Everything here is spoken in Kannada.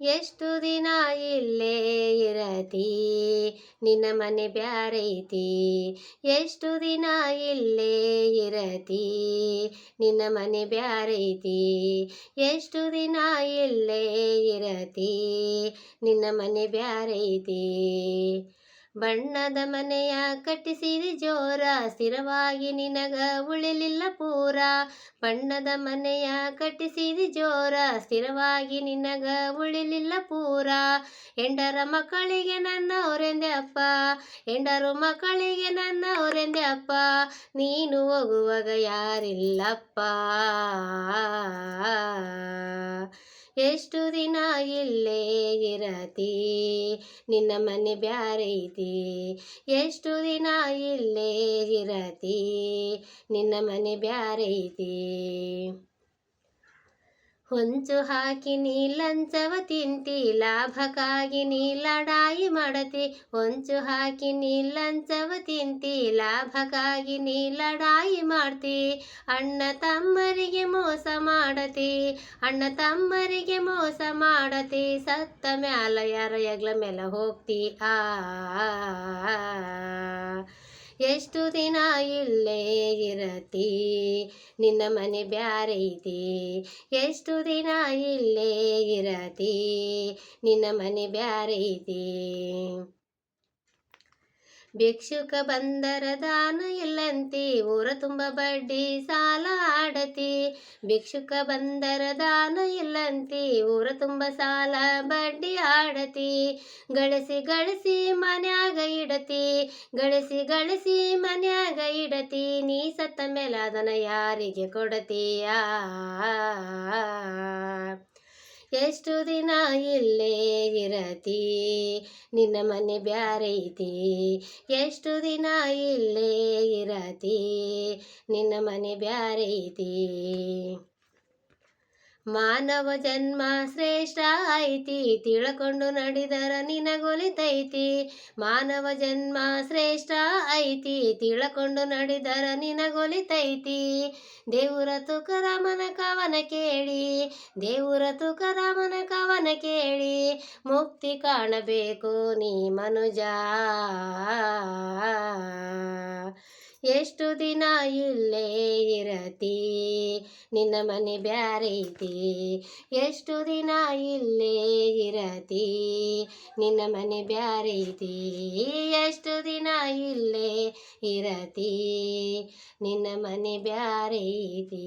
ಎಷ್ಟು ದಿನ ಇಲ್ಲೇ ಇರತಿ? ನಿನ್ನ ಮನೆ ಬ್ಯಾರೈತಿ ಎಷ್ಟು ದಿನ ಇಲ್ಲೇ ಇರತಿ? ನಿನ್ನ ಮನೆ ಬ್ಯಾರೈತಿ ಎಷ್ಟು ದಿನ ಇಲ್ಲೇ ಇರತಿ? ನಿನ್ನ ಮನೆ ಬ್ಯಾರೈತಿ ಬಣ್ಣದ ಮನೆಯ ಕಟ್ಟಿಸಿರಿ ಜೋರ, ಸ್ಥಿರವಾಗಿ ನಿನಗ ಉಳಿಲಿಲ್ಲ ಪೂರ. ಬಣ್ಣದ ಮನೆಯ ಕಟ್ಟಿಸಿರಿ ಜೋರ, ಸ್ಥಿರವಾಗಿ ನಿನಗ ಉಳಿಲಿಲ್ಲ ಪೂರ. ಎಂಡರ ಮಕ್ಕಳಿಗೆ ನನ್ನವರೆಂದೆ ಅಪ್ಪ ಎಂಡರು ಮಕ್ಕಳಿಗೆ ನನ್ನವರೆಂದೆ ಅಪ್ಪ. ನೀನು ಹೋಗುವಾಗ ಯಾರಿಲ್ಲಪ್ಪ. ಎಷ್ಟು ದಿನ ಇಲ್ಲೇ ಇರತಿ? ನಿನ್ನ ಮನೆ ಬ್ಯಾರೆ ಐತಿ ಎಷ್ಟು ದಿನ ಇಲ್ಲೇ ಇರತಿ? ನಿನ್ನ ಮನೆ ಬ್ಯಾರೈತಿ? ಹೊಂಚು ಹಾಕಿ ನೀ ಲಂಚವ ತಿಂತಿ ಲಾಭಕ್ಕಾಗಿ ನೀ ಲಡಾಯಿ ಮಾಡತಿ. ಹೊಂಚು ಹಾಕಿ ನೀ ಲಂಚವ ತಿಂತಿ ಲಾಭಕ್ಕಾಗಿ ನೀ ಲಡಾಯಿ ಮಾಡ್ತಿ. ಅಣ್ಣ ತಮ್ಮರಿಗೆ ಮೋಸ ಮಾಡತಿ. ಅಣ್ಣ ತಮ್ಮರಿಗೆ ಮೋಸ ಮಾಡತಿ. ಸತ್ತ ಮ್ಯಾಲ ಯಾರ ಎಗ್ಲ ಮೇಲೆ ಹೋಗ್ತಿ? ಆ. ಎಷ್ಟು ದಿನ ಇಲ್ಲೇ ಇರತಿ? ನಿನ್ನ ಮನೆ ಬ್ಯಾರೆ ಇದೆ. ಎಷ್ಟು ದಿನ ಇಲ್ಲೇ ಇರತಿ? ನಿನ್ನ ಮನೆ ಬ್ಯಾರೈತಿ ಭಿಕ್ಷುಕ ಬಂದರ ದಾನ ಇಲ್ಲಂತಿ ಊರ ತುಂಬ ಬಡ್ಡಿ ಸಾಲ ಆಡತಿ. ಭಿಕ್ಷುಕ ಬಂದರ ದಾನ ಇಲ್ಲಂತಿ ಊರ ತುಂಬ ಸಾಲ ಬಡ್ಡಿ ಆಡತಿ. ಗಳಿಸಿ ಗಳಿಸಿ ಮನ್ಯಾಗ ಇಡತಿ, ಗಳಿಸಿ ಗಳಿಸಿ ಮನ್ಯಾಗ ಇಡತಿ. ನೀ ಸತ್ತ ಮೇಲೆ ಅದನ್ನು ಯಾರಿಗೆ ಕೊಡತೀಯಾ? ಎಷ್ಟು ದಿನ ಇಲ್ಲೇ ಇರತಿ ನಿನ್ನ ಮನೆ ಬ್ಯಾರೆ ಐತಿ. ಎಷ್ಟು ದಿನ ಇಲ್ಲೇ ಇರತಿ ನಿನ್ನ ಮನೆ ಬ್ಯಾರೈತಿ ಮಾನವ ಜನ್ಮ ಶ್ರೇಷ್ಠ ಐತಿ, ತಿಳ್ಕೊಂಡು ನಡೆದರ ನಿನಗೊಲಿತೈತಿ. ಮಾನವ ಜನ್ಮ ಶ್ರೇಷ್ಠ ಐತಿ, ತಿಳ್ಕೊಂಡು ನಡೆದರ ನಿನಗೊಲಿತೈತಿ. ದೇವರ ತುಕರಾಮನ ಕವನ ಕೇಳಿ, ದೇವರ ತುಕರಾಮನ ಕವನ ಕೇಳಿ, ಮುಕ್ತಿ ಕಾಣಬೇಕು ನೀ ಮನುಜ. ಎಷ್ಟು ದಿನ ಇಲ್ಲೇ ಇರತಿ? ನಿನ್ನ ಮನೆ ಬ್ಯಾರೆ ಬ್ಯಾರೈತಿ ಎಷ್ಟು ದಿನ ಇಲ್ಲೇ ಇರತಿ? ನಿನ್ನ ಮನೆ ಬ್ಯಾರೆ ಬ್ಯಾರೈತಿ ಎಷ್ಟು ದಿನ ಇಲ್ಲೇ ಇರತಿ? ನಿನ್ನ ಮನೆ ಬ್ಯಾರೈತಿ